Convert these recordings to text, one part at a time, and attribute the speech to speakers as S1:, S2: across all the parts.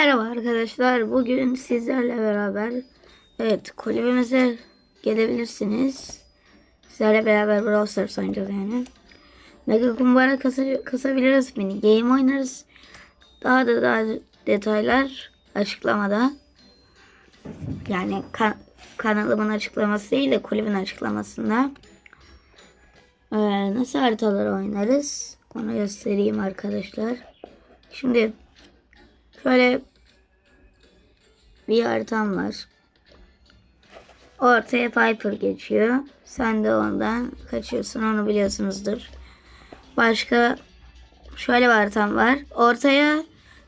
S1: Merhaba arkadaşlar. Bugün sizlerle beraber evet kulübemize gelebilirsiniz. Sizlerle beraber Brawl Stars oynayacağız yani. Mega kumbara kasa, kasabiliriz. Mini game oynarız. Daha da daha detaylar açıklamada. Yani kan- kanalımın açıklaması değil de kulübün açıklamasında. Ee, nasıl haritalar oynarız? Onu göstereyim arkadaşlar. Şimdi Şöyle bir haritam var. Ortaya Piper geçiyor. Sen de ondan kaçıyorsun. Onu biliyorsunuzdur. Başka şöyle bir haritam var. Ortaya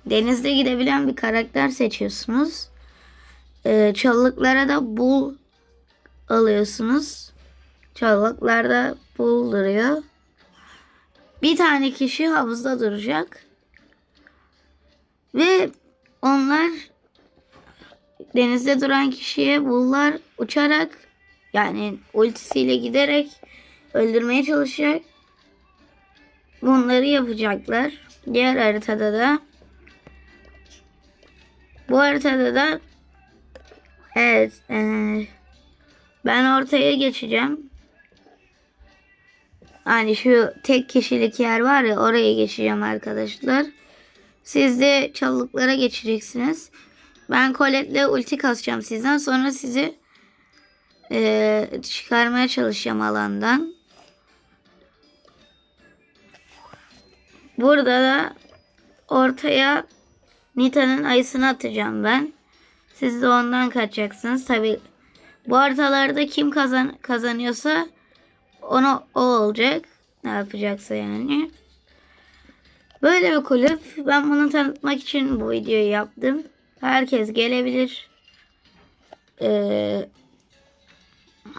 S1: denizde gidebilen bir karakter seçiyorsunuz. Ee, çalılıklara da bul alıyorsunuz. Çalılıklarda bul duruyor. Bir tane kişi havuzda duracak. Ve onlar denizde duran kişiye bullar uçarak yani ultisiyle giderek öldürmeye çalışacak. Bunları yapacaklar. Diğer haritada da bu haritada da evet ee, ben ortaya geçeceğim. Hani şu tek kişilik yer var ya oraya geçeceğim arkadaşlar. Siz de çalılıklara geçeceksiniz. Ben Colette'le ulti kasacağım sizden. Sonra sizi e, çıkarmaya çalışacağım alandan. Burada da ortaya Nita'nın ayısını atacağım ben. Siz de ondan kaçacaksınız. Tabi bu haritalarda kim kazan kazanıyorsa onu o olacak. Ne yapacaksa yani. Böyle bir kulüp. Ben bunu tanıtmak için bu videoyu yaptım. Herkes gelebilir. Ee,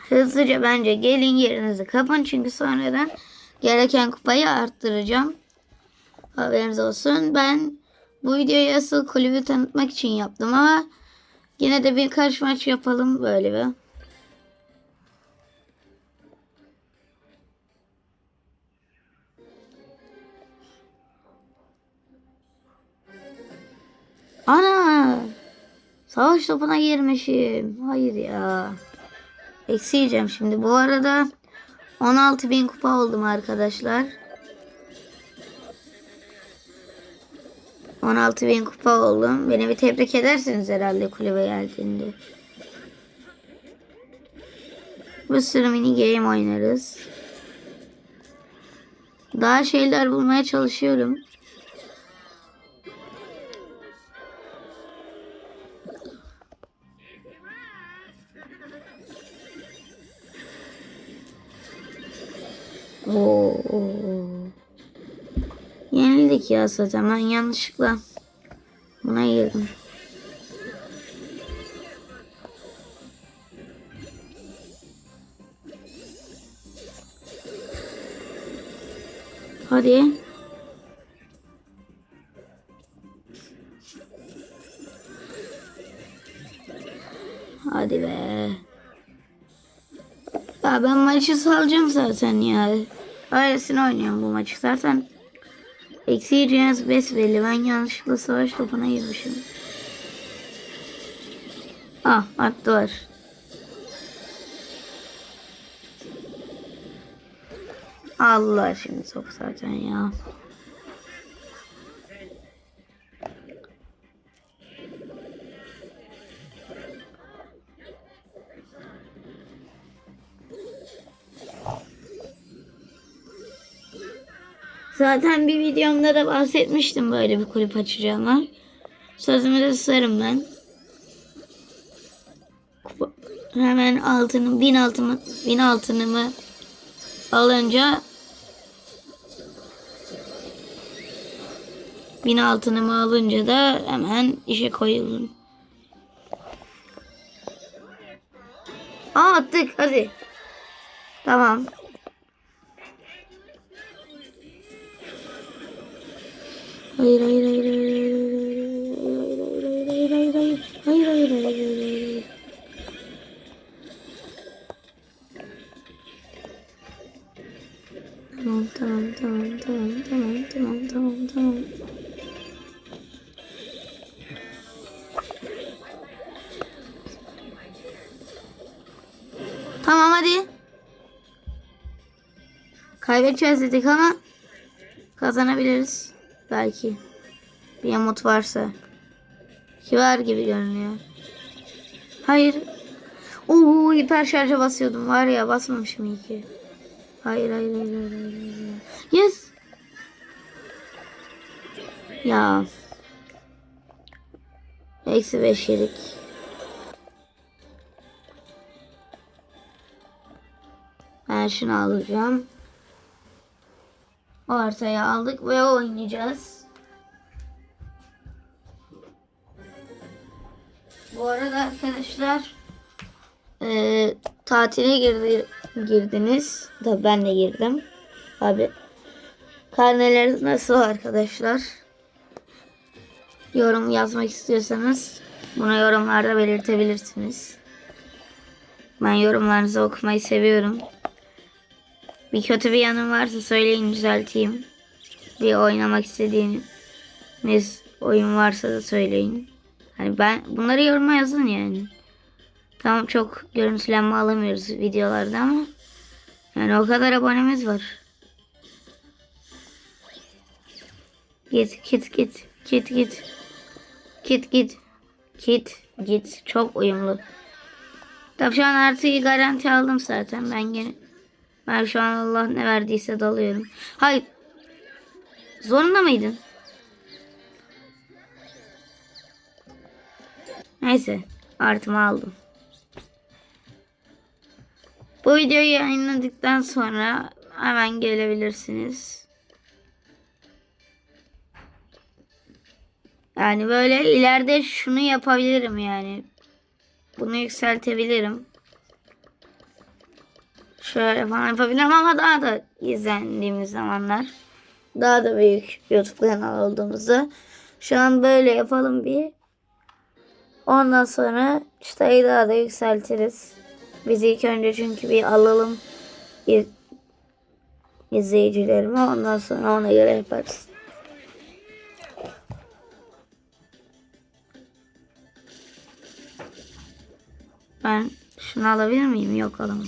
S1: hızlıca bence gelin yerinizi kapın. Çünkü sonradan gereken kupayı arttıracağım. Haberiniz olsun. Ben bu videoyu asıl kulübü tanıtmak için yaptım ama yine de birkaç maç yapalım böyle bir. Ana! Savaş topuna girmişim. Hayır ya. Eksi şimdi. Bu arada 16 bin kupa oldum arkadaşlar. 16 bin kupa oldum. Beni bir tebrik edersiniz herhalde kulübe geldiğinde. Bir sürü mini game oynarız. Daha şeyler bulmaya çalışıyorum. Oo. Yenildik ya zaten. Ben yanlışlıkla buna girdim. Hadi. Ben maçı salacağım zaten ya. Öylesine oynuyorum bu maçı zaten. Yiyeceğiniz besbelli. Ben yanlışlıkla savaş topuna girmişim. Ah attı var. Allah şimdi sok zaten ya. Zaten bir videomda da bahsetmiştim böyle bir kulüp açacağımı. Sözümü de tutarım ben. Hemen altını bin altımı bin altınımı alınca bin altınımı alınca da hemen işe koyuldum. Aa attık hadi. Tamam. Hayır hayır hayır hayır Tamam hadi. Kaybedeceğiz dedik ama kazanabiliriz. Belki. Bir umut varsa. Ki var gibi görünüyor. Hayır. Oo hiper şarja basıyordum. Var ya basmamışım iyi ki. Hayır hayır hayır hayır. hayır, hayır. Yes. Ya. Eksi beş yedik. Ben şunu alacağım. Ortaya aldık ve oynayacağız. Bu arada arkadaşlar eee tatile girdi, girdiniz. Tabii ben de girdim. Abi karneler nasıl arkadaşlar? Yorum yazmak istiyorsanız bunu yorumlarda belirtebilirsiniz. Ben yorumlarınızı okumayı seviyorum. Bir kötü bir yanım varsa söyleyin düzelteyim. Bir oynamak istediğiniz oyun varsa da söyleyin. Hani ben bunları yoruma yazın yani. Tamam çok görüntülenme alamıyoruz videolarda ama yani o kadar abonemiz var. Git git git git git. Git git. Git git. Çok uyumlu. Tabii şu an artıyı garanti aldım zaten. Ben gene ben şu an Allah ne verdiyse dalıyorum. Hayır. Zorunda mıydın? Neyse. Artımı aldım. Bu videoyu yayınladıktan sonra hemen gelebilirsiniz. Yani böyle ileride şunu yapabilirim yani. Bunu yükseltebilirim. Şöyle falan yapabilirim ama daha da izlendiğimiz zamanlar. Daha da büyük YouTube kanalı olduğumuzda. Şu an böyle yapalım bir. Ondan sonra çıtayı daha da yükseltiriz. Biz ilk önce çünkü bir alalım iz- izleyicilerimi. Ondan sonra ona göre yaparız. Ben şunu alabilir miyim? Yok alamam.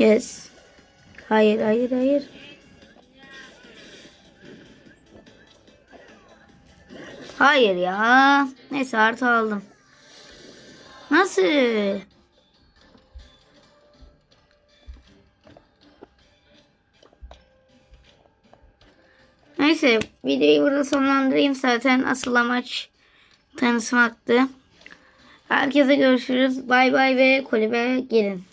S1: Yes. Hayır, hayır, hayır. Hayır ya. Neyse artı aldım. Nasıl? Neyse videoyu burada sonlandırayım zaten asıl amaç tanışmaktı. Herkese görüşürüz. Bay bay ve kulübe gelin.